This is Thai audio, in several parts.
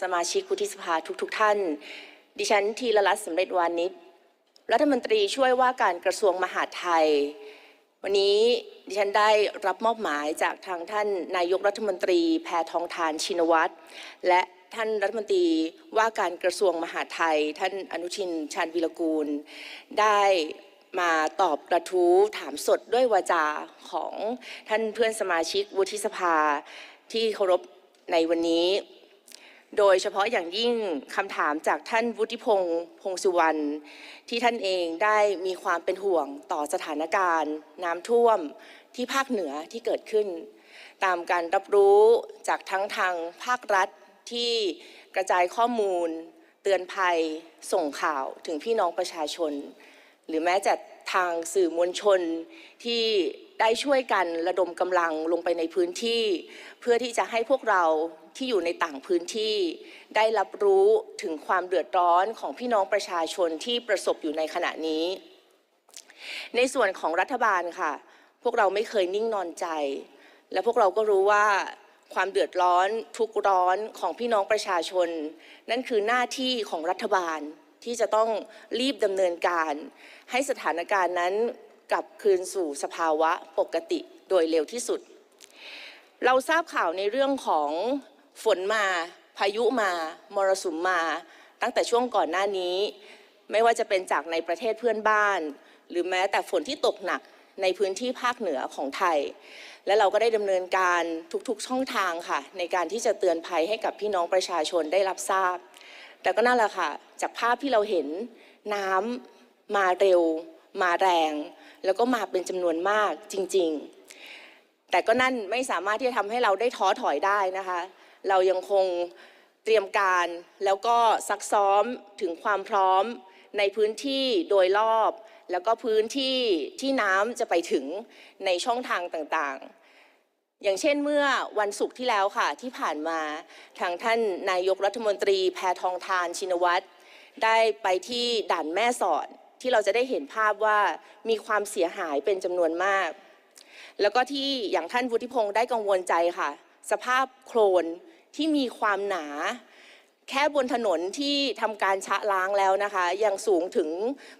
สมาชิกวุฒิสภาทุกๆทท่าน ดิฉันทีละรัตน์สำเร็จวานิชรัฐมนตรีช่วยว่าการกระทรวงมหาดไทย วันนี้ดิฉันได้รับมอบหมายจากทางท่านนายกรัฐมนตรีแพทองทานชินวัตรและท่านรัฐมนตรีว่าการกระทรวงมหาดไทย ท่านอนุชินชาญวิรกูล ได้มาตอบกระทู้ถามสดด้วยวาจาของท่านเพื่อนสมาชิกวุฒิสภาที่เคารพในวันนี้ โดยเฉพาะอย่างยิ่งคำถามจากท่านวุฒิพงษ์พงษ์สุวรรณที่ท่านเองได้มีความเป็นห่วงต่อสถานการณ์ น้ำท่วมที่ภาคเหนือที่เกิดขึ้น ตามการรับรู้จากทั้งทางภาครัฐที่กระจายข้อมูล เตือนภัยส่งข่าวถึงพี่น้องประชาชน หรือแม้แต่ทางสื่อมวลชนที่ ได้ช่วยกันระดมกำลังลงไปในพื้นที่ เพื่อที่จะให้พวกเราที่อยู่ในต่างพื้นที่ ได้รับรู้ถึงความเดือดร้อนของพี่น้องประชาชนที่ประสบอยู่ในขณะนี้ ในส่วนของรัฐบาลค่ะ พวกเราไม่เคยนิ่งนอนใจ และพวกเราก็รู้ว่าความเดือดร้อนทุกร้อนของพี่น้องประชาชน นั่นคือหน้าที่ของรัฐบาลที่จะต้องรีบดำเนินการ ให้สถานการณ์นั้น กลับคืนสู่สภาวะปกติโดยเร็วที่สุด เราทราบข่าวในเรื่องของฝนมา พายุมา มรสุมมา ตั้งแต่ช่วงก่อนหน้านี้ ไม่ว่าจะเป็นจากในประเทศเพื่อนบ้าน หรือแม้แต่ฝนที่ตกหนักในพื้นที่ภาคเหนือของไทย และเราก็ได้ดำเนินการทุกๆช่องทางค่ะ ในการที่จะเตือนภัยให้กับพี่น้องประชาชนได้รับทราบ แต่ก็นั่นแหละค่ะ จากภาพที่เราเห็นน้ำมาเร็ว มาแรง แล้วก็มาเป็นจำนวนมากจริง ๆ แต่ก็นั่นไม่สามารถที่จะทำให้เราได้ท้อถอยได้นะคะ เรายังคงเตรียมการแล้วก็ซักซ้อมถึงความพร้อมในพื้นที่โดยรอบ แล้วก็พื้นที่ที่น้ำจะไปถึงในช่องทางต่างๆอย่างเช่นเมื่อวันศุกร์ที่แล้วค่ะที่ผ่านมาทางท่านนายกรัฐมนตรีแพทองทานชินวัตรได้ไปที่ด่านแม่สอด ที่เราจะได้เห็นภาพว่ามีความเสียหายเป็นจำนวนมาก แล้วก็ที่อย่างท่านวุฒิพงศ์ได้กังวลใจค่ะ สภาพโคลนที่มีความหนา แค่บนถนนที่ทำการชะล้างแล้วนะคะยังสูงถึง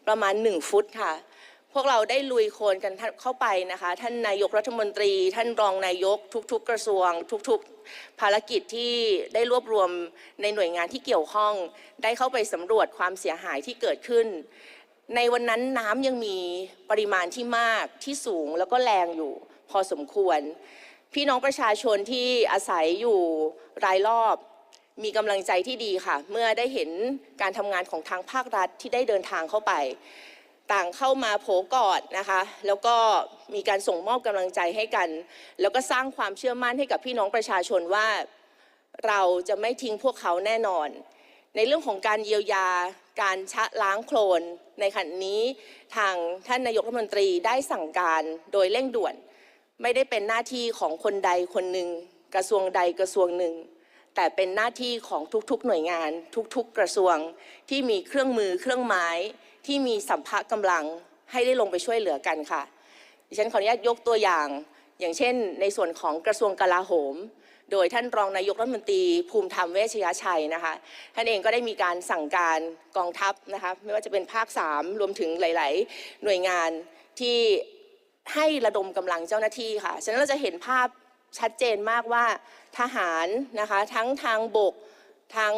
ประมาณ 1 ฟุตค่ะพวกเราได้ลุยโคลนกันเข้าไปนะคะ ท่านนายกรัฐมนตรี ท่านรองนายก ทุกๆ กระทรวง ทุกๆ ภารกิจที่ได้รวบรวมในหน่วยงานที่เกี่ยวข้อง ได้เข้าไปสำรวจความเสียหายที่เกิดขึ้น ในวันนั้นน้ำยังมีปริมาณที่มากที่สูงแล้วก็แรงอยู่พอสมควร พี่น้องประชาชนที่อาศัยอยู่รายรอบมีกำลังใจที่ดีค่ะ เมื่อได้เห็นการทำงานของทางภาครัฐที่ได้เดินทางเข้าไป ต่างเข้ามาโผกอดนะคะ แล้วก็มีการส่งมอบกำลังใจให้กัน แล้วก็สร้างความเชื่อมั่นให้กับพี่น้องประชาชนว่า เราจะไม่ทิ้งพวกเขาแน่นอน ในเรื่องของการเยียวยาการชะล้างโคลนในขณะนี้ทางท่านนายกรัฐมนตรีได้สั่งการโดยเร่งด่วน ไม่ได้เป็นหน้าที่ของคนใดคนหนึ่ง กระทรวงใดกระทรวงหนึ่ง แต่เป็นหน้าที่ของทุกๆหน่วยงาน ทุกๆกระทรวง ที่มีเครื่องมือเครื่องไม้ ที่มีสัมภาระกำลังให้ได้ลงไปช่วยเหลือกันค่ะ ดิฉันขออนุญาตยกตัวอย่าง อย่างเช่น ในส่วนของกระทรวงกลาโหม โดยท่านรองนายกรัฐมนตรีภูมิธรรมเวชยชัยนะคะ ท่านเองก็ได้มีการสั่งการกองทัพนะคะไม่ว่าจะเป็นภาค 3 รวมถึงหลาย ๆ หน่วยงานที่ให้ระดมกำลังเจ้าหน้าที่ค่ะ ฉะนั้นเราจะเห็นภาพชัดเจนมากว่าทหารนะคะทั้งทางบก ทาง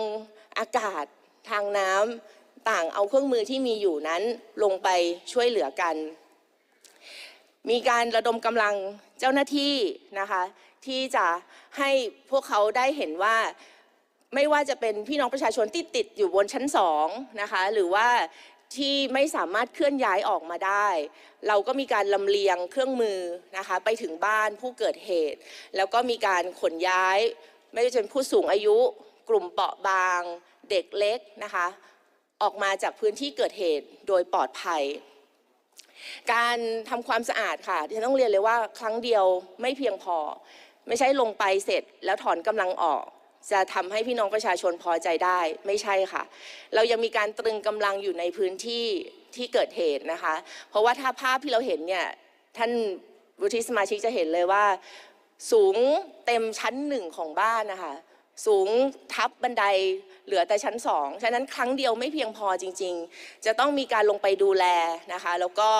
อากาศ ทางน้ำต่างเอาเครื่องมือที่มีอยู่นั้นลงไปช่วยเหลือกัน มีการระดมกำลังเจ้าหน้าที่นะคะที่จะให้พวกเขาได้เห็นว่าไม่ว่าจะเป็นพี่น้องประชาชนที่ติดอยู่บนชั้นสองนะคะหรือว่าที่ไม่สามารถเคลื่อนย้ายออกมาได้ เราก็มีการลำเลียงเครื่องมือนะคะไปถึงบ้านผู้เกิดเหตุ แล้วก็มีการขนย้าย ไม่ว่าจะเป็นผู้สูงอายุ กลุ่มเปราะบาง เด็กเล็กนะคะออกมาจากพื้นที่เกิดเหตุโดยปลอดภัย การทำความสะอาดค่ะที่ฉันต้องเรียนเลยว่าครั้งเดียวไม่เพียงพอ ไม่ใช่ลงไปเสร็จแล้วถอนกำลังออก จะทำให้พี่น้องประชาชนพอใจได้ ไม่ใช่ค่ะ เรายังมีการตรึงกำลังอยู่ในพื้นที่ที่เกิดเหตุนะคะ เพราะว่าถ้าภาพที่เราเห็นเนี่ยท่านวุฒิสมาชิกจะเห็นเลยว่า สูงเต็มชั้นหนึ่งของบ้านนะคะ สูงทับบันไดเหลือแต่ชั้นสองฉะนั้นครั้งเดียวไม่เพียงพอจริง ๆ จะต้องมีการลงไปดูแลนะคะ แล้วก็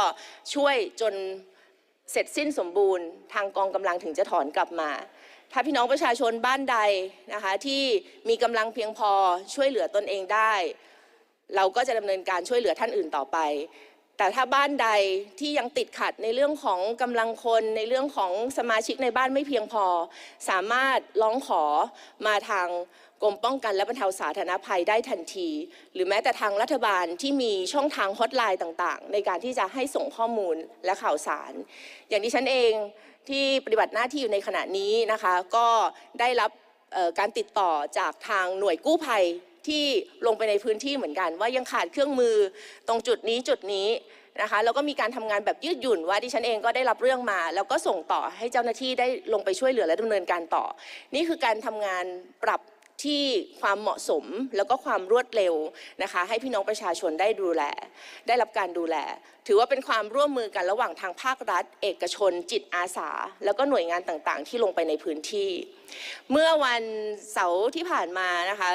ช่วยจนเสร็จสิ้นสมบูรณ์ทางกองกำลังถึงจะถอนกลับมา ถ้าพี่น้องประชาชนบ้านใดนะคะที่มีกำลังเพียงพอช่วยเหลือตนเองได้ เราก็จะดำเนินการช่วยเหลือท่านอื่นต่อไป แต่ถ้าบ้านใดที่ยังติดขัดในเรื่องของกำลังคนในเรื่องของสมาชิกในบ้านไม่เพียงพอ สามารถร้องขอมาทางกรมป้องกันและบรรเทาสาธารณภัยได้ทันที หรือแม้แต่ทางรัฐบาลที่มีช่องทางฮอตไลน์ต่างๆ ในการที่จะให้ส่งข้อมูลและข่าวสาร อย่างที่ฉันเองที่ปฏิบัติหน้าที่อยู่ในขณะนี้นะคะ ก็ได้รับการติดต่อจากทางหน่วยกู้ภัย ที่ลงไปในพื้นที่เหมือนกัน ว่ายังขาดเครื่องมือตรงจุดนี้จุดนี้นะคะแล้วก็มีการทำงานแบบยืดหยุ่นว่าดิฉันเองก็ได้รับเรื่องมา แล้วก็ส่งต่อให้เจ้าหน้าที่ได้ลงไปช่วยเหลือและดำเนินการต่อ นี่คือการทำงานปรับ ที่ความเหมาะสมแล้วก็ความรวดเร็วนะคะ ให้พี่น้องประชาชนได้ดูแล ได้รับการดูแล ถือว่าเป็นความร่วมมือกันระหว่างทางภาครัฐ เอกชน จิตอาสา แล้วก็หน่วยงานต่างๆ ที่ลงไปในพื้นที่ เมื่อวันเสาร์ที่ผ่านมานะคะ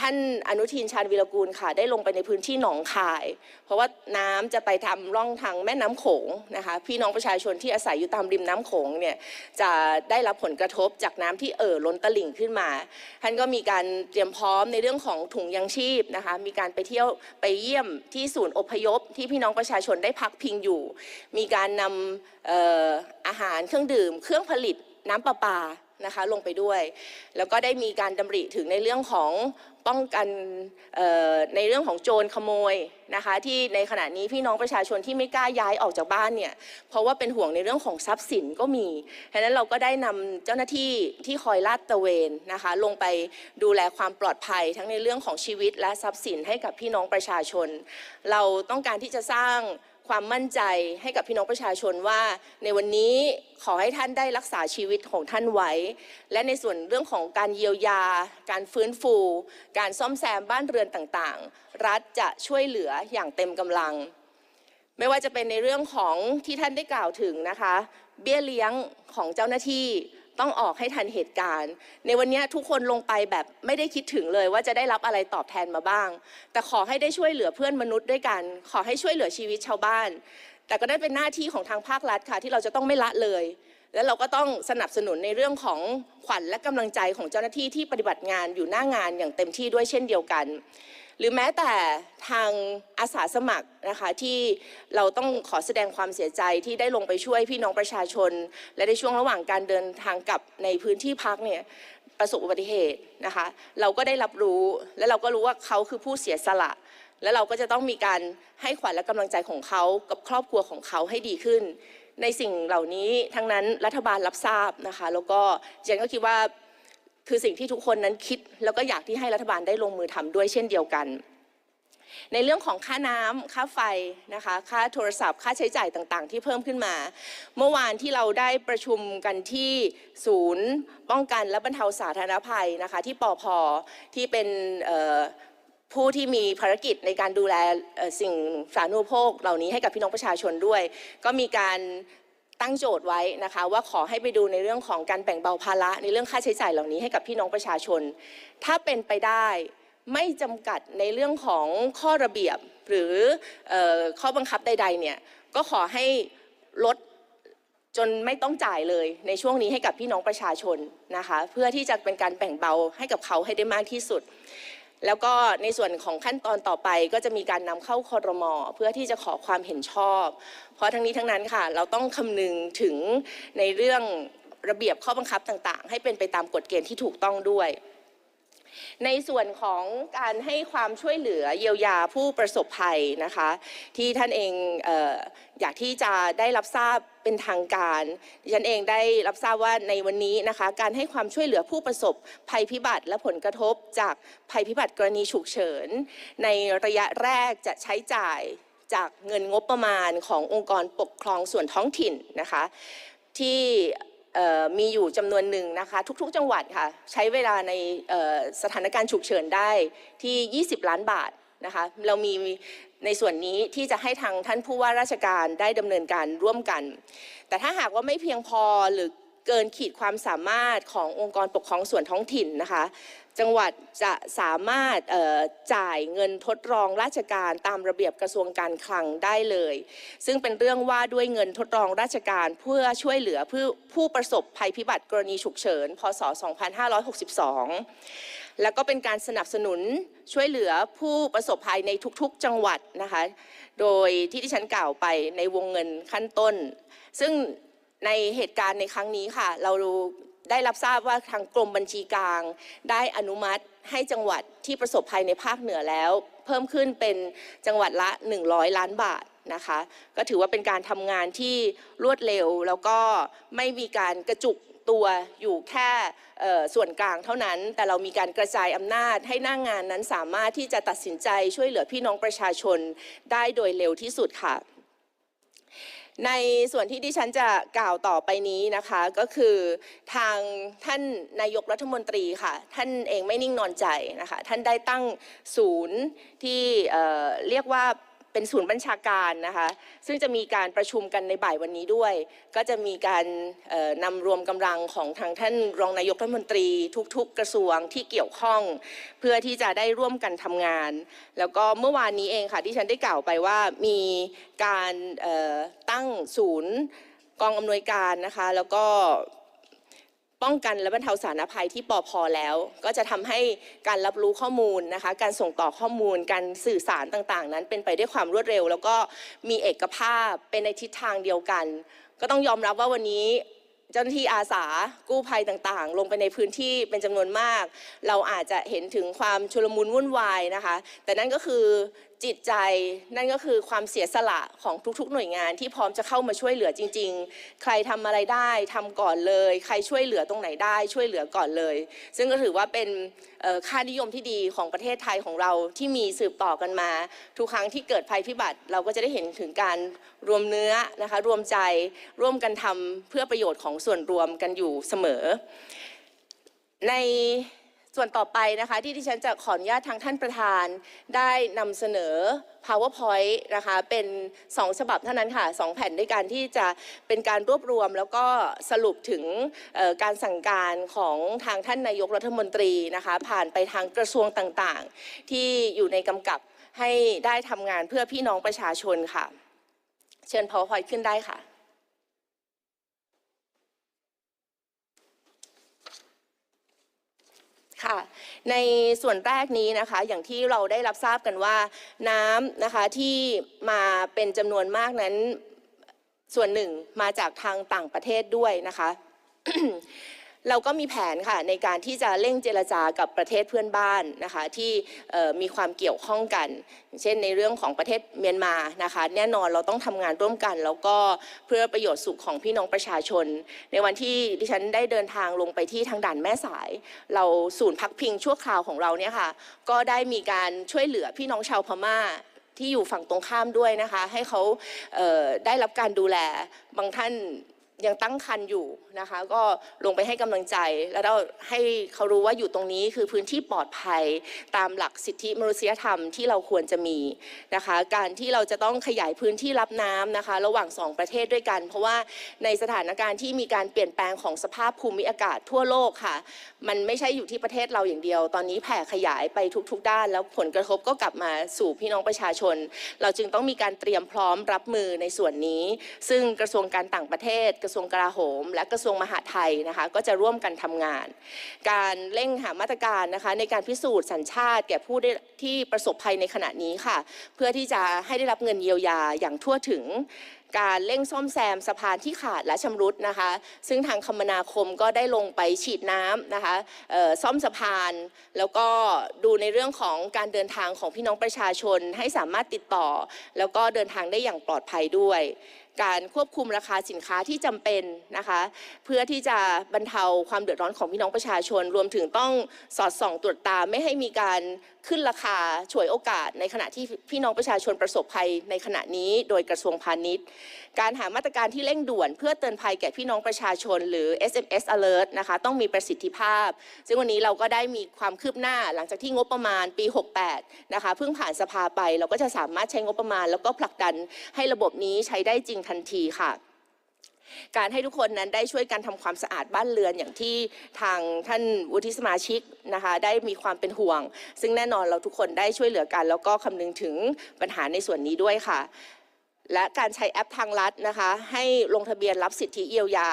ท่านอนุทินชาญวีรกูลค่ะ ได้ลงไปในพื้นที่หนองคาย เพราะว่าน้ำจะไปทำร่องทางแม่น้ำโขงนะคะ พี่น้องประชาชนที่อาศัยอยู่ตามริมน้ำโขงเนี่ยจะได้รับผลกระทบจากน้ำที่เอ่อล้นตลิ่งขึ้นมา ท่านก็มีการเตรียมพร้อมในเรื่องของถุงยังชีพนะคะ มีการไปเที่ยวไปเยี่ยมที่ศูนย์อพยพ ที่พี่น้องประชาชนได้พักพิงอยู่ มีการนำอออาหารเครื่องดื่ม เครื่องผลิตน้ำประปา นะคะลงไปด้วย แล้วก็ได้มีการดำริถึงในเรื่องของป้องกันในเรื่องของโจรขโมยนะคะที่ในขณะนี้พี่น้องประชาชนที่ไม่กล้าย้ายออกจากบ้านเนี่ยเพราะว่าเป็นห่วงในเรื่องของทรัพย์สินก็มีฉะนั้นเราก็ได้นำเจ้าหน้าที่ที่คอยลาดตระเวนนะคะลงไปดูแลความปลอดภัยทั้งในเรื่องของชีวิตและทรัพย์สินให้กับพี่น้องประชาชน เราต้องการที่จะสร้าง ความมั่นใจให้กับพี่น้องประชาชนว่า ในวันนี้ขอให้ท่านได้รักษาชีวิตของท่านไว้ และในส่วนเรื่องของการเยียวยา การฟื้นฟู การซ่อมแซมบ้านเรือนต่างๆ รัฐจะช่วยเหลืออย่างเต็มกำลัง ไม่ว่าจะเป็นในเรื่องของที่ท่านได้กล่าวถึงนะคะ เบี้ยเลี้ยงของเจ้าหน้าที่ ต้องออกให้ทันเหตุการณ์ ในวันนี้ทุกคนลงไปแบบไม่ได้คิดถึงเลยว่าจะได้รับอะไรตอบแทนมาบ้าง แต่ขอให้ได้ช่วยเหลือเพื่อนมนุษย์ด้วยกัน ขอให้ช่วยเหลือชีวิตชาวบ้าน แต่ก็ได้เป็นหน้าที่ของทางภาครัฐค่ะ ที่เราจะต้องไม่ละเลย และเราก็ต้องสนับสนุนในเรื่องของขวัญและกำลังใจของเจ้าหน้าที่ที่ปฏิบัติงานอยู่หน้างานอย่างเต็มที่ด้วยเช่นเดียวกัน หรือแม้แต่ทางอาสาสมัครนะคะที่เราต้องขอแสดงความเสียใจที่ได้ลงไปช่วยพี่น้องประชาชน และในช่วงระหว่างการเดินทางกลับในพื้นที่พักเนี่ยประสบอุบัติเหตุนะคะเราก็ได้รับรู้และเราก็รู้ว่าเขาคือผู้เสียสละ และเราก็จะต้องมีการให้ขวัญและกำลังใจของเขากับครอบครัวของเขาให้ดีขึ้น ในสิ่งเหล่านี้ทั้งนั้นรัฐบาลรับทราบนะคะแล้วก็ฉันก็คิดว่า คือสิ่งที่ทุกคนนั้นคิด แล้วก็อยากที่ให้รัฐบาลได้ลงมือทำด้วยเช่นเดียวกัน ในเรื่องของค่าน้ำค่าไฟนะคะค่าโทรศัพท์ ค่าใช้จ่ายต่างๆ ที่เพิ่มขึ้นมา เมื่อวานที่เราได้ประชุมกันที่ศูนย์ ป้องกันและบรรเทาสาธารณภัยนะคะที่ปอพที่เป็นผู้ที่มีภารกิจในการดูแลสิ่งสาธารณูปโภคเหล่านี้ให้กับพี่น้องประชาชนด้วย ก็มีการ ตั้งโจทย์ไว้นะคะว่าขอให้ไปดูในเรื่องของการแบ่งเบาภาระในเรื่องค่าใช้จ่ายเหล่านี้ให้กับพี่น้องประชาชน ถ้าเป็นไปได้ไม่จำกัดในเรื่องของข้อระเบียบหรือเออข้อบังคับใดๆเนี่ยก็ขอให้ลดจนไม่ต้องจ่ายเลยในช่วงนี้ให้กับพี่น้องประชาชนนะคะ เพื่อที่จะเป็นการแบ่งเบาให้กับเขาให้ได้มากที่สุด แล้วก็ในส่วนของขั้นตอนต่อไปก็จะมีการนำเข้าคอรมอเพื่อที่จะขอความเห็นชอบ เพราะทั้งนี้ทั้งนั้นค่ะ เราต้องคำนึงถึงในเรื่องระเบียบข้อบังคับต่างๆ ให้เป็นไปตามกฎเกณฑ์ที่ถูกต้องด้วย ในส่วนของการให้ความช่วยเหลือเยียวยาผู้ประสบภัยนะคะ ที่ท่านเองเอออยากที่จะได้รับทราบเป็นทางการดิฉันเองได้รับทราบว่าในวันนี้นะคะ การให้ความช่วยเหลือผู้ประสบภัยพิบัติและผลกระทบจากภัยพิบัติกรณีฉุกเฉิน ในระยะแรกจะใช้จ่ายจากเงินงบประมาณขององค์กรปกครองส่วนท้องถิ่นนะคะ ที่ มีอยู่จำนวนหนึ่งนะคะ ทุกๆ จังหวัดค่ะ ใช้เวลาในสถานการณ์ฉุกเฉินได้ที่ 20 ล้านบาทนะคะเรามีในส่วนนี้ที่จะให้ทางท่านผู้ว่าราชการได้ดำเนินการร่วมกัน แต่ถ้าหากว่าไม่เพียงพอหรือ เกินขีดความสามารถขององค์กรปกครองส่วนท้องถิ่นนะคะ จังหวัดจะสามารถจ่ายเงินทดลองราชการตามระเบียบกระทรวงการคลังได้เลย ซึ่งเป็นเรื่องว่าด้วยเงินทดลองราชการเพื่อช่วยเหลือผู้ผู้ประสบภัยพิบัติกรณีฉุกเฉิน พศ 2562 แล้วก็เป็นการสนับสนุนช่วยเหลือผู้ประสบภัยในทุกๆ จังหวัดนะคะ โดยที่ที่ฉันกล่าวไปในวงเงินขั้นต้น ซึ่ง ในเหตุการณ์ในครั้งนี้ค่ะ เราได้รับทราบว่าทางกรมบัญชีกลาง ได้อนุมัติให้จังหวัดที่ประสบภัยในภาคเหนือแล้ว เพิ่มขึ้นเป็นจังหวัดละ 100 ล้านบาทนะคะ ก็ถือว่าเป็นการทำงานที่รวดเร็ว แล้วก็ไม่มีการกระจุกตัวอยู่แค่ส่วนกลางเท่านั้น แต่เรามีการกระจายอำนาจให้หน้างงานนั้นสามารถที่จะตัดสินใจช่วยเหลือพี่น้องประชาชนได้โดยเร็วที่สุดค่ะ ในส่วนที่ดิฉันจะกล่าวต่อไปนี้นะคะก็คือทางท่านนายกรัฐมนตรีค่ะท่านเองไม่นิ่งนอนใจนะคะท่านได้ตั้งศูนย์ที่เเรียกว่า เป็นศูนย์บัญชาการนะคะ ซึ่งจะมีการประชุมกันในบ่ายวันนี้ด้วย ก็จะมีการนำรวมกำลังของทางท่านรองนายกรัฐมนตรี ทุกๆ กระทรวงที่เกี่ยวข้อง เพื่อที่จะได้ร่วมกันทำงาน แล้วก็เมื่อวานนี้เองค่ะที่ฉันได้กล่าวไปว่ามีการตั้งศูนย์กองอำนวยการนะคะ แล้วก็ ป้องกันและบรรเทาสาธารณภัยที่ปอพอแล้ว ก็จะทำให้การรับรู้ข้อมูลนะคะ การส่งต่อข้อมูล การสื่อสารต่างๆ นั้นเป็นไปด้วยความรวดเร็ว แล้วก็มีเอกภาพเป็นในทิศทางเดียวกัน ก็ต้องยอมรับว่าวันนี้เจ้าหน้าที่อาสากู้ภัยต่างๆ ลงไปในพื้นที่เป็นจำนวนมาก เราอาจจะเห็นถึงความชุลมุนวุ่นวายนะคะ แต่นั่นก็คือ จิตใจนั่นก็คือความเสียสละของทุกๆ หน่วยงานที่พร้อมจะเข้ามาช่วยเหลือจริง ๆ ใครทำอะไรได้ทำก่อนเลย ใครช่วยเหลือตรงไหนได้ช่วยเหลือก่อนเลย ซึ่งก็ถือว่าเป็นค่านิยมที่ดีของประเทศไทยของเราที่มีสืบต่อกันมา ทุกครั้งที่เกิดภัยพิบัติ เราก็จะได้เห็นถึงการรวมเนื้อนะคะรวมใจร่วมกันทำเพื่อประโยชน์ของส่วนรวมกันอยู่เสมอ ใน ส่วนต่อไปนะคะที่ที่ฉันจะขออนุญาตทางท่านประธานได้นำเสนอ powerpoint นะคะเป็น 2 ฉบับเท่านั้นค่ะ 2 แผ่นด้วยกันที่จะเป็นการรวบรวม แล้วก็สรุปถึงการสั่งการของทางท่านนายกรัฐมนตรีนะคะผ่านไปทางกระทรวงต่างๆ ที่อยู่ในกำกับให้ได้ทำงานเพื่อพี่น้องประชาชนค่ะ เชิญ powerpoint ขึ้นได้ค่ะ ค่ะในส่วนแรกนี้นะคะอย่างที่เราได้รับทราบกันว่าน้ำนะคะที่มาเป็นจำนวนมากนั้นส่วนหนึ่งมาจากทางต่างประเทศด้วยนะคะ เราก็มีแผนค่ะในการที่จะเร่งเจรจากับประเทศเพื่อนบ้านนะคะที่มีความเกี่ยวข้องกัน เช่นในเรื่องของประเทศเมียนมานะคะแน่นอนเราต้องทำงานร่วมกัน แล้วก็เพื่อประโยชน์สุขของพี่น้องประชาชน ในวันที่ดิฉันได้เดินทางลงไปที่ทางด่านแม่สาย เราศูนย์พักพิงชั่วคราวของเราเนี่ยค่ะก็ได้มีการช่วยเหลือพี่น้องชาวพม่าที่อยู่ฝั่งตรงข้ามด้วยนะคะ ให้เขาเได้รับการดูแลบางท่าน ยังตั้งครรภ์อยู่นะคะ ก็ลงไปให้กำลังใจ แล้วเราให้เขารู้ว่าอยู่ตรงนี้คือพื้นที่ปลอดภัยตามหลักสิทธิมนุษยธรรมที่เราควรจะมีนะคะ การที่เราจะต้องขยายพื้นที่รับน้ำนะคะ ระหว่างสองประเทศด้วยกัน เพราะว่าในสถานการณ์ที่มีการเปลี่ยนแปลงของสภาพภูมิอากาศทั่วโลกค่ะ มันไม่ใช่อยู่ที่ประเทศเราอย่างเดียว ตอนนี้แผ่ขยายไปทุก ๆ ด้าน แล้วผลกระทบก็กลับมาสู่พี่น้องประชาชน เราจึงต้องมีการเตรียมพร้อมรับมือในส่วนนี้ ซึ่งกระทรวงการต่างประเทศกระทรวงกลาโหม และกระทรวงมหาดไทยนะคะก็จะร่วมกันทำงาน การเร่งหามาตรการนะคะในการพิสูจน์สัญชาติ แก่ผู้ที่ประสบภัยในขณะนี้ค่ะ เพื่อที่จะให้ได้รับเงินเยียวยาอย่างทั่วถึงการเร่งซ่อมแซมสะพานที่ขาดและชำรุดนะคะ ซึ่งทางคมนาคมก็ได้ลงไปฉีดน้ำนะคะซ่อมสะพาน แล้วก็ดูในเรื่องของการเดินทางของพี่น้องประชาชนให้สามารถติดต่อ แล้วก็เดินทางได้อย่างปลอดภัยด้วย การควบคุมราคาสินค้าที่จำเป็นนะคะ เพื่อที่จะบรรเทาความเดือดร้อนของพี่น้องประชาชน รวมถึงต้องสอดส่องตรวจตามไม่ให้มีการ ขึ้นราคาฉวยโอกาสในขณะที่พี่น้องประชาชนประสบภัยในขณะนี้โดยกระทรวงพาณิชย์ การหามาตรการที่เร่งด่วน เพื่อเตือนภัยแก่พี่น้องประชาชน หรือ SMS alert นะคะต้องมีประสิทธิภาพ ซึ่งวันนี้เราก็ได้มีความคืบหน้าหลังจากที่งบประมาณปี 68 นะคะเพิ่งผ่านสภาไปเราก็จะสามารถใช้งบประมาณ แล้วก็ผลักดันให้ระบบนี้ใช้ได้จริงทันทีค่ะ การให้ทุกคนนั้นได้ช่วยกันทำความสะอาดบ้านเรือนอย่างที่ทางท่านวุฒิสมาชิกนะคะได้มีความเป็นห่วง ซึ่งแน่นอนเราทุกคนได้ช่วยเหลือกัน แล้วก็คำนึงถึงปัญหาในส่วนนี้ด้วยค่ะและการใช้แอปทางรัฐนะคะ ให้ลงทะเบียนรับสิทธิเยียวยา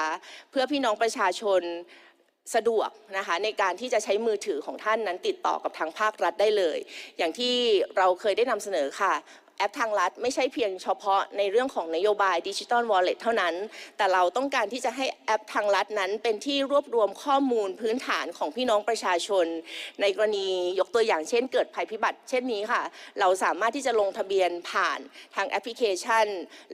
เพื่อพี่น้องประชาชนสะดวกนะคะในการที่จะใช้มือถือของท่านนั้นติดต่อกับทางภาครัฐได้เลย อย่างที่เราเคยได้นำเสนอค่ะ แอปทางรัฐไม่ใช่เพียงเฉพาะในเรื่องของนโยบายดิจิ t a ลวอลเล็ตเท่านั้น แต่เราต้องการที่จะให้แอปทางรัฐนั้นเป็นที่รวบรวมข้อมูลพื้นฐานของพี่น้องประชาชน ในกรณียกตัวอย่างเช่น เกิดภัยพิบัติ เช่นนี้ค่ะ เราสามารถที่จะลงทะเบียนผ่านทางแอปพลิเคชัน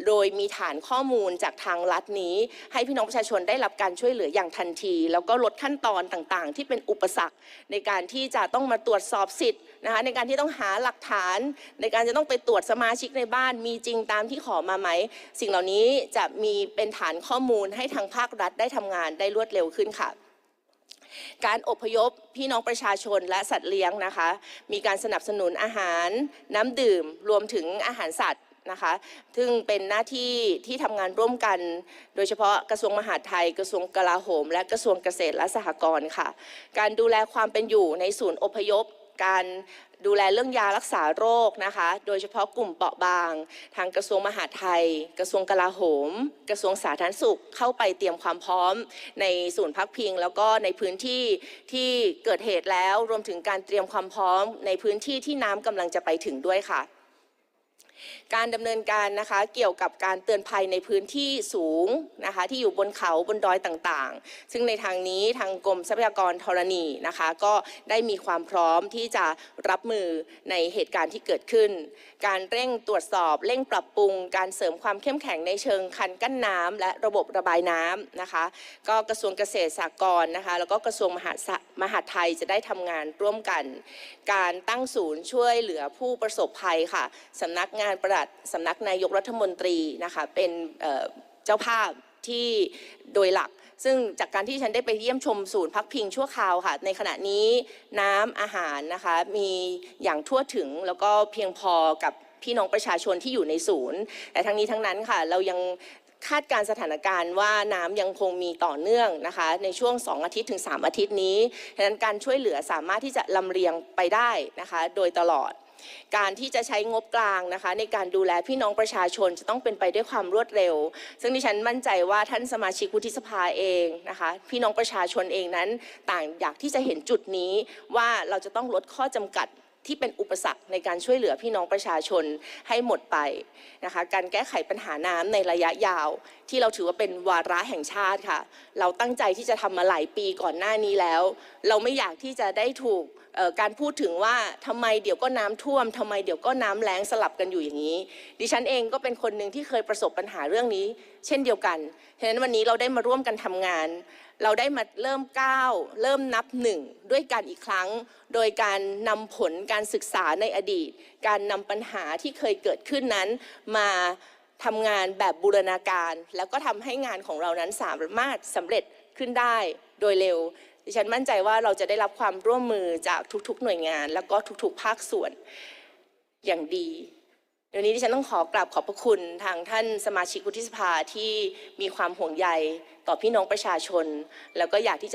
โดยมีฐานข้อมูลจากทางรัฐนี้ ให้พี่น้องประชาชนได้รับการช่วยเหลืออย่างทันที แล้วก็ลดขั้นตอนต่างๆ ที่เป็นอุปสรรค ในการที่จะต้องมาตรวจสอบสิทธิ์นะคะในการที่ต้องหาหลักฐาน ในการจะต้องไปตรวจสมาชิกในบ้านมีจริงตามที่ขอมาไหม สิ่งเหล่านี้จะมีเป็นฐานข้อมูลให้ทางภาครัฐได้ทำงานได้รวดเร็วขึ้นค่ะการอพยพพี่น้องประชาชนและสัตว์เลี้ยงนะคะ มีการสนับสนุนอาหารน้ำดื่มรวมถึงอาหารสัตว์นะคะ ซึ่งเป็นหน้าที่ที่ทำงานร่วมกัน โดยเฉพาะกระทรวงมหาดไทย กระทรวงกลาโหม และกระทรวงเกษตรและสหกรณ์ค่ะ การดูแลความเป็นอยู่ในศูนย์อพยพ การ ดูแลเรื่องยารักษาโรคนะคะ โดยเฉพาะกลุ่มเปราะบาง ทางกระทรวงมหาดไทย กระทรวงกลาโหม กระทรวงสาธารณสุขเข้าไปเตรียมความพร้อม ในศูนย์พักพิง แล้วก็ในพื้นที่ที่เกิดเหตุแล้วรวมถึงการเตรียมความพร้อม ในพื้นที่ที่น้ำกำลังจะไปถึงด้วยค่ะ การดำเนินการนะคะเกี่ยวกับการเตือนภัยในพื้นที่สูงนะคะที่อยู่บนเขาบนดอยต่างๆ ซึ่งในทางนี้ทางกรมทรัพยากรธรณีนะคะก็ได้มีความพร้อมที่จะรับมือในเหตุการณ์ที่เกิดขึ้น การเร่งตรวจสอบ เร่งปรับปรุง การเสริมความเข้มแข็งในเชิงคันกั้นน้ำและระบบระบายน้ำนะคะ ก็กระทรวงเกษตรสหกรณ์นะคะแล้วก็กระทรวงมหาดมหาดไทยจะได้ทำงานร่วมกัน การตั้งศูนย์ช่วยเหลือผู้ประสบภัยค่ะสำนักงานประหลัดสำนักนายกรัฐมนตรีนะคะเป็นเจ้าภาพที่โดยหลัก ซึ่งจากการที่ฉันได้ไปเยี่ยมชมศูนย์พักพิงชั่วคราวค่ะ ในขณะนี้น้ำอาหารนะคะมีอย่างทั่วถึงแล้วก็เพียงพอกับพี่น้องประชาชนที่อยู่ในศูนย์ แต่ทั้งนี้ทั้งนั้นค่ะ เรายังคาดการสถานการณ์ว่าน้ำยังคงมีต่อเนื่องนะคะ ในช่วง 2 อาทิตย์ถึง 3 อาทิตย์นี้ฉะนั้นการช่วยเหลือสามารถที่จะลำเลียงไปได้นะคะ โดยตลอด การที่จะใช้งบกลางนะคะ ในการดูแลพี่น้องประชาชนจะต้องเป็นไปด้วยความรวดเร็ว ซึ่งดิฉันมั่นใจว่าท่านสมาชิกวุฒิสภาเองนะคะ พี่น้องประชาชนเองนั้น ต่างอยากที่จะเห็นจุดนี้ว่าเราจะต้องลดข้อจำกัดที่เป็นอุปสรรคในการช่วยเหลือพี่น้องประชาชนให้หมดไปนะคะการแก้ไขปัญหาน้ำในระยะยาว ที่เราถือว่าเป็นวาระแห่งชาติค่ะ เราตั้งใจที่จะทำมาหลายปีก่อนหน้านี้แล้ว เราไม่อยากที่จะได้ถูก การพูดถึงว่าทำไมเดี๋ยวก็น้ำท่วมทำไมเดี๋ยวก็น้ำแล้งสลับกันอยู่อย่างนี้ ดิฉันเองก็เป็นคนหนึ่งที่เคยประสบปัญหาเรื่องนี้ เช่นเดียวกันฉะนั้นวันนี้เราได้มาร่วมกันทำงาน เราได้มาเริ่มก้าวเริ่มนับหนึ่งด้วยกันอีกครั้ง โดยการนำผลการศึกษาในอดีต การนำปัญหาที่เคยเกิดขึ้นนั้นมาทำงานแบบบูรณาการ แล้วก็ทำให้งานของเรานั้นสามารถสำเร็จขึ้นได้โดยเร็ว ดิฉันมั่นใจว่าเราจะได้รับความร่วมมือจากทุกๆ หน่วยงาน แล้วก็ทุกๆ ภาคส่วนอย่างดีเดี๋ยวนี้ดิฉันต้องขอกราบขอบพระคุณทางท่านสมาชิกวุฒิสภาที่มีความห่วงใยต่อพี่น้องประชาชน แล้วก็อยากที่จะ